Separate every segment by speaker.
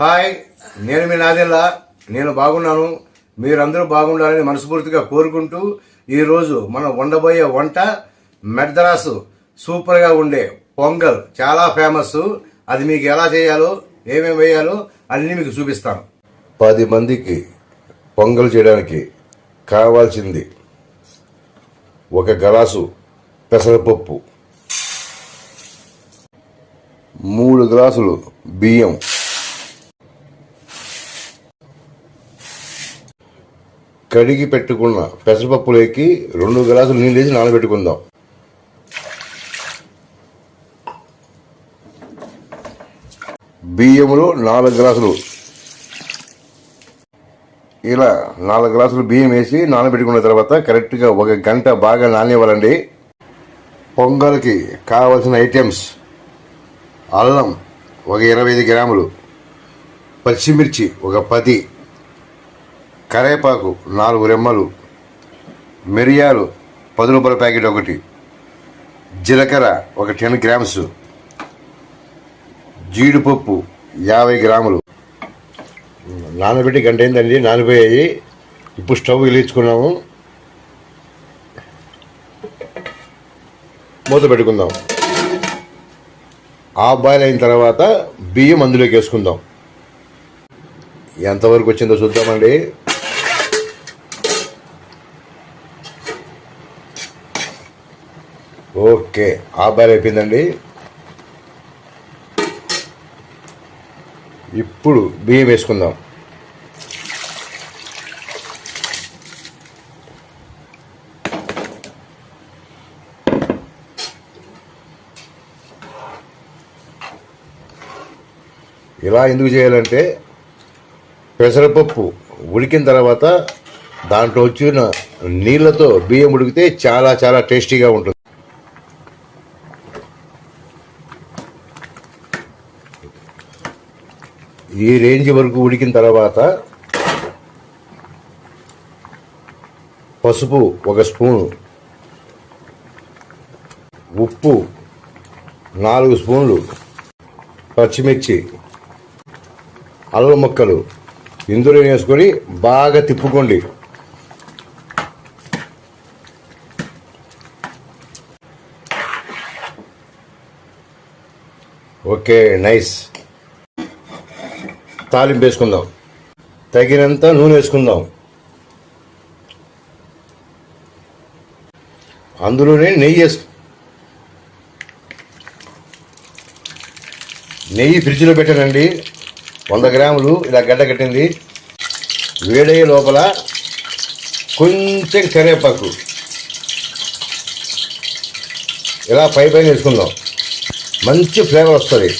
Speaker 1: Hi నేను మీ నాదిల్లా. నేను బాగున్నాను. మీరందరూ బాగుండాలని మనస్ఫూర్తిగా కోరుకుంటూ ఈరోజు మనం వండబోయే వంట మెడ్దరాసు. సూపర్గా ఉండే పొంగల్. చాలా ఫేమస్ అది మీకు ఎలా చేయాలో ఏమేమి వేయాలో అన్నీ మీకు చూపిస్తాను. పది మందికి పొంగల్ చేయడానికి కావాల్సింది ఒక గ్లాసు పెసరపప్పు. మూడు గ్లాసులు బియ్యం. కడిగి పెట్టుకున్న పెసరపప్పులోకి రెండు గ్లాసులు నీళ్ళు వేసి నానబెట్టుకుందాం. బియ్యంలో నాలుగు గ్లాసులు. ఇలా నాలుగు గ్లాసులు బియ్యం వేసి నానబెట్టుకున్న తర్వాత కరెక్ట్గా ఒక గంట బాగా నానివ్వాలండి. పొంగల్కి కావలసిన ఐటమ్స్. అల్లం ఒక ఇరవై ఐదు గ్రాములు. పచ్చిమిర్చి ఒక పది. కరేపాకు నాలుగు రెమ్మలు మిరియాలు పది రూపాయల ప్యాకెట్ ఒకటి జీలకర్ర ఒక టెన్ గ్రామ్స్ జీడిపప్పు యాభై గ్రాములు. నానబెట్టి గంట అయిందండి నానిపోయాయి. ఇప్పుడు స్టవ్ వెలిగించుకున్నాము. మూత పెట్టుకుందాం. ఆ బాయిల్ అయిన తర్వాత బియ్యం అందులోకి వేసుకుందాం. ఎంతవరకు వచ్చిందో చూద్దామండి. ఓకే ఆ అయిపోయిందండి. ఇప్పుడు బియ్యం వేసుకుందాం. ఇలా ఎందుకు చేయాలంటే పెసరపప్పు ఉడికిన తర్వాత దాంట్లో వచ్చిన నీళ్ళతో బియ్యం ఉడికితే చాలా చాలా టేస్టీగా ఉంటుంది. ఈ రేంజ్ వరకు ఉడికిన తర్వాత పసుపు ఒక స్పూను ఉప్పు నాలుగు స్పూన్లు పచ్చిమిర్చి అల్లం ముక్కలు ఇందులో వేసుకొని బాగా తిప్పుకోండి. Okay nice. తాలింపు వేసుకుందాం తగినంత నూనె వేసుకుందాం అందులోనే నెయ్యి వేసు నెయ్యి ఫ్రిడ్జ్లో పెట్టానండి. వంద గ్రాములు ఇలా గడ్డ కట్టింది. వేడయ్యే లోపల కొంచెం కరివేపాకు. ఇలా పై పైన వేసుకుందాం. మంచి ఫ్లేవర్ వస్తుంది.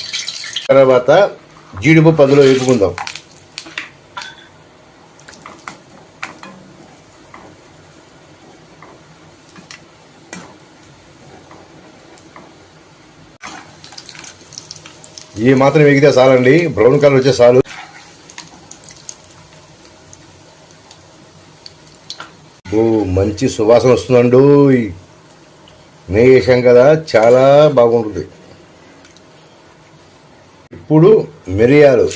Speaker 1: తర్వాత జీడిపప్పు అందులో వేపుకుందాం. ఈ మాత్రం ఎగితే చాలండి. బ్రౌన్ కలర్ వచ్చే చాలు. ఓ మంచి సువాసన వస్తుందండు నెయ్యి కదా చాలా బాగుంటుంది. ఇప్పుడు మిరియాలు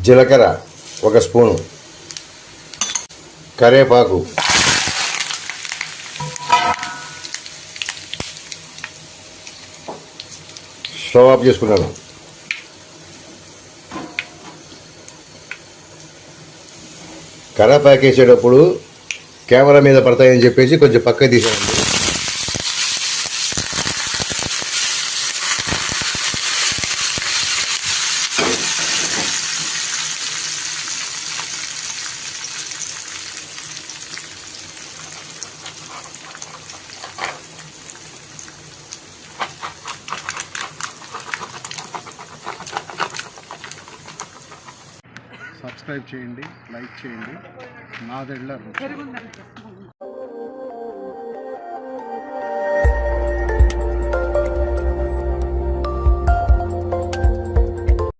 Speaker 1: జీలకర్ర ఒక స్పూను కరేపాకు స్టవ్ ఆఫ్ చేసుకున్నాను. కరేపాకు వేసేటప్పుడు కెమెరా మీద పడతాయని చెప్పేసి కొంచెం పక్క తీసానండి
Speaker 2: సబ్స్క్రైబ్ చేయండి లైక్ చేయండి. నాదెళ్ళ రుచి